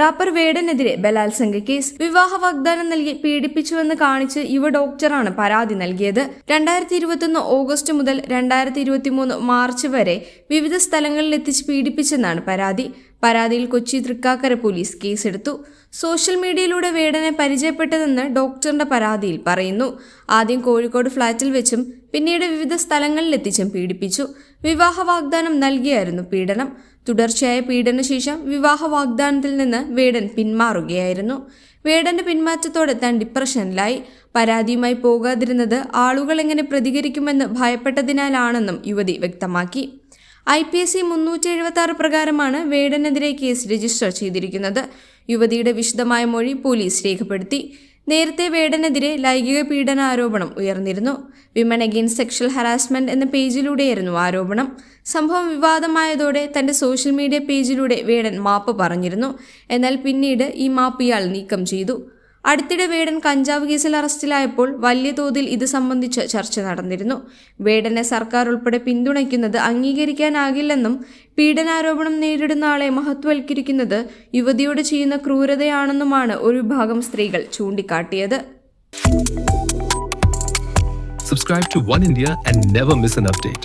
Wrapper വേടനെതിരെ ബലാത്സംഗ case. വിവാഹ വാഗ്ദാനം നൽകി പീഡിപ്പിച്ചുവെന്ന് കാണിച്ച് യുവ ഡോക്ടറാണ് പരാതി നൽകിയത്. രണ്ടായിരത്തി ഇരുപത്തൊന്ന് ഓഗസ്റ്റ് മുതൽ രണ്ടായിരത്തി ഇരുപത്തിമൂന്ന് മാർച്ച് വരെ വിവിധ സ്ഥലങ്ങളിൽ എത്തിച്ച് പീഡിപ്പിച്ചെന്നാണ് പരാതി. പരാതിയിൽ കൊച്ചി തൃക്കാക്കര പോലീസ് കേസെടുത്തു. സോഷ്യൽ മീഡിയയിലൂടെ വേടനെ പരിചയപ്പെട്ടതെന്ന് ഡോക്ടറിന്റെ പരാതിയിൽ പറയുന്നു. ആദ്യം കോഴിക്കോട് ഫ്ളാറ്റിൽ വെച്ചും പിന്നീട് വിവിധ സ്ഥലങ്ങളിലെത്തിച്ചും പീഡിപ്പിച്ചു. വിവാഹ വാഗ്ദാനം നൽകിയായിരുന്നു പീഡനം. തുടർച്ചയായ പീഡനശേഷം വിവാഹ വാഗ്ദാനത്തിൽ നിന്ന് വേടൻ പിന്മാറുകയായിരുന്നു. വേടന്റെ പിന്മാറ്റത്തോടെ താൻ ഡിപ്രഷനിലായി. പരാതിയുമായി പോകാതിരുന്നത് ആളുകൾ എങ്ങനെ പ്രതികരിക്കുമെന്ന് ഭയപ്പെട്ടതിനാലാണെന്നും യുവതി വ്യക്തമാക്കി. ഐ പി എസ് സി മുന്നൂറ്റി എഴുപത്തി ആറ് പ്രകാരമാണ് വേടനെതിരെ കേസ് രജിസ്റ്റർ ചെയ്തിരിക്കുന്നത്. യുവതിയുടെ വിശദമായ മൊഴി പോലീസ് രേഖപ്പെടുത്തി. നേരത്തെ വേടനെതിരെ ലൈംഗിക പീഡന ആരോപണം ഉയർന്നിരുന്നു. വിമൻ അഗെയിൻസ്റ്റ് സെക്ഷൽ ഹറാസ്മെന്റ് എന്ന പേജിലൂടെയായിരുന്നു ആരോപണം. സംഭവം വിവാദമായതോടെ തന്റെ സോഷ്യൽ മീഡിയ പേജിലൂടെ വേടൻ മാപ്പ് പറഞ്ഞിരുന്നു. എന്നാൽ പിന്നീട് ഈ മാപ്പ് ഇയാൾ നീക്കം ചെയ്തു. അടുത്തിടെ വേടൻ കഞ്ചാവ് കേസിൽ അറസ്റ്റിലായപ്പോൾ വലിയ തോതിൽ ഇത് സംബന്ധിച്ച് ചർച്ച നടന്നിരുന്നു വേടനെ സർക്കാർ ഉൾപ്പെടെ പിന്തുണയ്ക്കുന്നത് അംഗീകരിക്കാനാകില്ലെന്നും പീഡനാരോപണം നേരിടുന്ന ആളെ മഹത്വവൽക്കരിക്കുന്നത് യുവതിയോട് ചെയ്യുന്ന ക്രൂരതയാണെന്നുമാണ് ഒരു വിഭാഗം സ്ത്രീകൾ ചൂണ്ടിക്കാട്ടിയത് Subscribe to One India and never miss an update.